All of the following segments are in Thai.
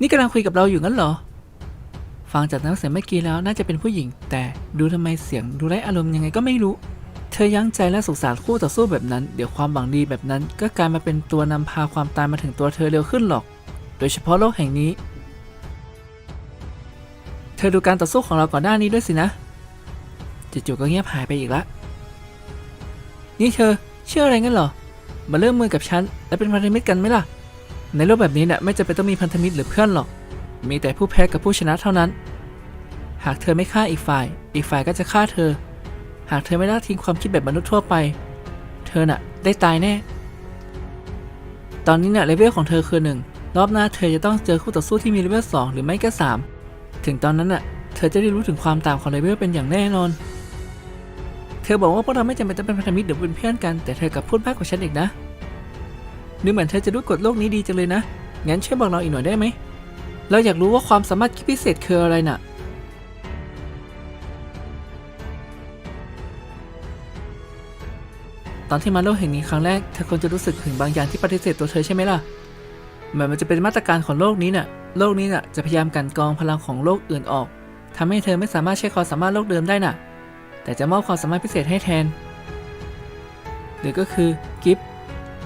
นี่กำลังคุยกับเราอยู่งั้นเหรอ ฟังจากน้ำเสียงเมื่อกี้แล้วน่าจะเป็นผู้หญิง แต่ดูทำไมเสียงดูไร้อารมณ์ยังไงก็ไม่รู้ เธอยั้งใจและสงสารคู่ต่อสู้แบบนั้น เดี๋ยวความหวังดีแบบนั้น ก็กลายมาเป็นตัวนำพาความตายมาถึงตัวเธอเร็วขึ้นหรอก โดยเฉพาะโลกแห่งนี้ เธอดูการต่อสู้ของเราก่อนหน้านี้ด้วยสินะจู่ๆก็เงียบหายไปอีกละนี่เธอเชื่ออะไรงั้นเหรอ มาเริ่มมือกับฉัน และเป็นพันธมิตรกันไหมล่ะ ในโลกแบบนี้เนี่ยไม่จำเป็นต้องมีพันธมิตรหรือเพื่อนหรอก มีแต่ผู้แพ้กับผู้ชนะเท่านั้น หากเธอไม่ฆ่าอีกฝ่าย อีกฝ่ายก็จะฆ่าเธอ หากเธอไม่ละทิ้งความคิดแบบมนุษย์ทั่วไป เธอน่ะ ได้ตายแน่ ตอนนี้เนี่ยเลเวลของเธอคือหนึ่งรอบหน้าเธอจะต้องเจอคู่ต่อสู้ที่มีเลเวลสองหรือไม่ก็สามถึงตอนนั้นน่ะ เธอจะได้รู้ถึงความต่างของเลเวลเป็นอย่างแน่นอน เธอบอกว่าพวกเราไม่จำเป็นต้องเป็นพันธมิตรหรือเป็นเพื่อนกัน แต่เธอกลับพูดมากกว่าฉันอีกนะ ดูเหมือนเธอจะรู้กฎโลกนี้ดีจังเลยนะ งั้นช่วยบอกเราอีกหน่อยได้ไหม เราอยากรู้ว่าความสามารถพิเศษคืออะไรน่ะ ตอนที่มาโลกแห่งนี้ครั้งแรก เธอคงจะรู้สึกถึงบางอย่างที่ปฏิเสธตัวเธอใช่ไหมล่ะ เหมือนมันจะเป็นมาตรการของโลกนี้น่ะ โลกนี้น่ะจะพยายามกันกรองพลังของโลกอื่นออกทำให้เธอไม่สามารถใช้ความสามารถโลกเดิมได้น่ะ แต่จะมอบความสามารถพิเศษให้แทนหรือก็คือกิฟต์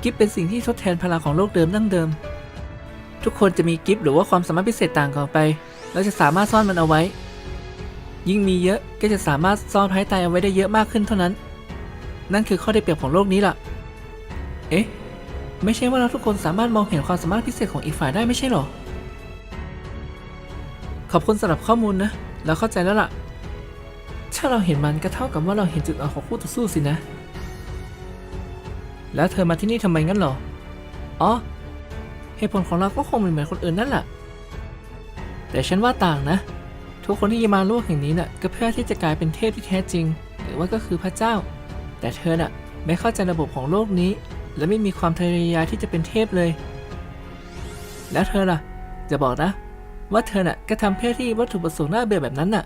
กิฟต์เป็นสิ่งที่ทดแทนพลังของโลกเดิมดั้งเดิม ทุกคนจะมีกิฟต์หรือว่าความสามารถพิเศษต่างกันไปแล้วจะสามารถซ่อนมันเอาไว้ ยิ่งมีเยอะก็จะสามารถซ่อนไพ่ตายเอาไว้ได้เยอะมากขึ้นเท่านั้น นั่นคือข้อได้เปรียบของโลกนี้ล่ะ เอ๊ะ ไม่ใช่ว่าเราทุกคนสามารถมองเห็นความสามารถพิเศษของอีกฝ่ายได้ไม่ใช่หรอ ขอบคุณสำหรับข้อมูลนะ เราเข้าใจแล้วล่ะ ถ้าเราเห็นมันก็เท่ากับว่าเราเห็นจุดอ่อนของคู่ต่อสู้สินะ แล้วเธอมาที่นี่ทำไมงั้นหรอ อ๋อ เหตุผลของเราก็คงเหมือนคนอื่นนั่นแหละ แต่ฉันว่าต่างนะ ทุกคนที่มาโลกแห่งนี้น่ะก็เพื่อที่จะกลายเป็นเทพที่แท้จริง หรือว่าก็คือพระเจ้า แต่เธอน่ะไม่เข้าใจระบบของโลกนี้ และไม่มีความทะเยอทะยานที่จะเป็นเทพเลย แล้วเธอล่ะ จะบอกนะ ว่าเธอน่ะก็ทำเพื่อที่วัตถุประสงค์น่าเบื่อแบบนั้นน่ะ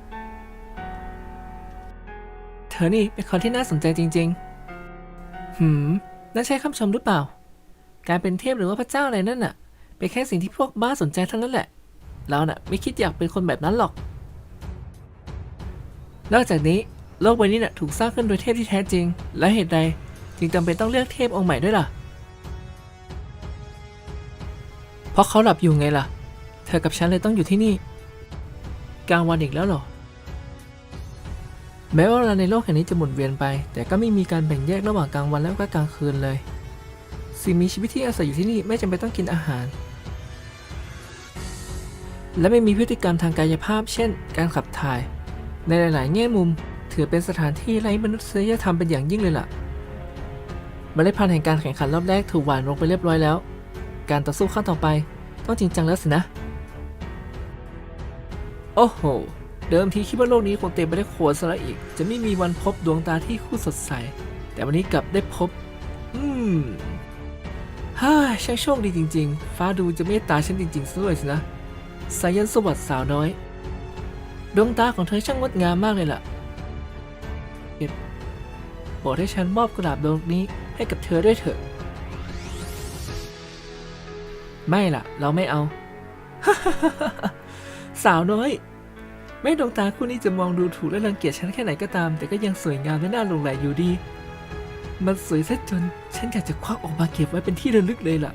เธอนี่เป็นคนที่น่าสนใจจริง ๆ หืม นั่นใช่คำชมหรือเปล่า การเป็นเทพหรือว่าพระเจ้าอะไรนั่นน่ะ เป็นแค่สิ่งที่พวกบ้าสนใจเท่านั้นแหละ เราน่ะไม่คิดอยากเป็นคนแบบนั้นหรอก นอกจากนี้โลกใบนี้น่ะถูกสร้างขึ้นโดยเทพที่แท้จริง และเหตุใดจึงจำเป็นต้องเลือกเทพองค์ใหม่ด้วยล่ะ เพราะเขาหลับอยู่ไงล่ะ เธอกับฉันเลยต้องอยู่ที่นี่ กลางวันอีกแล้วเหรอ แม้ว่าเวลาในโลกแห่งนี้จะหมุนเวียนไป แต่ก็ไม่มีการแบ่งแยกระหว่างกลางวันและก็กลางคืนเลย สิ่งมีชีวิตที่อาศัยอยู่ที่นี่ไม่จำเป็นต้องกินอาหาร และไม่มีพฤติกรรมทางกายภาพ เช่น การขับถ่าย ในหลาย ๆ แง่มุม ถือเป็นสถานที่ไร้มนุษยธรรมเป็นอย่างยิ่งเลยล่ะเมล็ดพันธุ์แห่งการแข่งขันรอบแรกถูกหว่านลงไปเรียบร้อยแล้ว การต่อสู้ขั้นต่อไปต้องจริงจังแล้วสินะ โอ้โห เดิมทีคิดว่าโลกนี้คงเต็มไปด้วยโคลนซะล้วอีก จะไม่มีวันพบดวงตาที่คู่สดใส แต่วันนี้กลับได้พบ อืมฮ่าช่างโชคดีจริง ๆ ฟ้าดูจะเมตตาฉันจริงๆซะด้วยสินะสายันสวัสดิ์สาวน้อย ดวงตาของเธอช่างงดงามมากเลยล่ะเก็บโปรดให้ฉันมอบกุหลาบดวงนี้ให้กับเธอด้วยเถอะ ไม่ล่ะ เราไม่เอา สาวน้อย แม้ดวงตาคู่นี้จะมองดูถูกและรังเกียจฉันแค่ไหนก็ตาม แต่ก็ยังสวยงามและน่าหลงใหลอยู่ดี มันสวยซะจนฉันอยากจะควักออกมาเก็บไว้เป็นที่ระลึกเลยล่ะ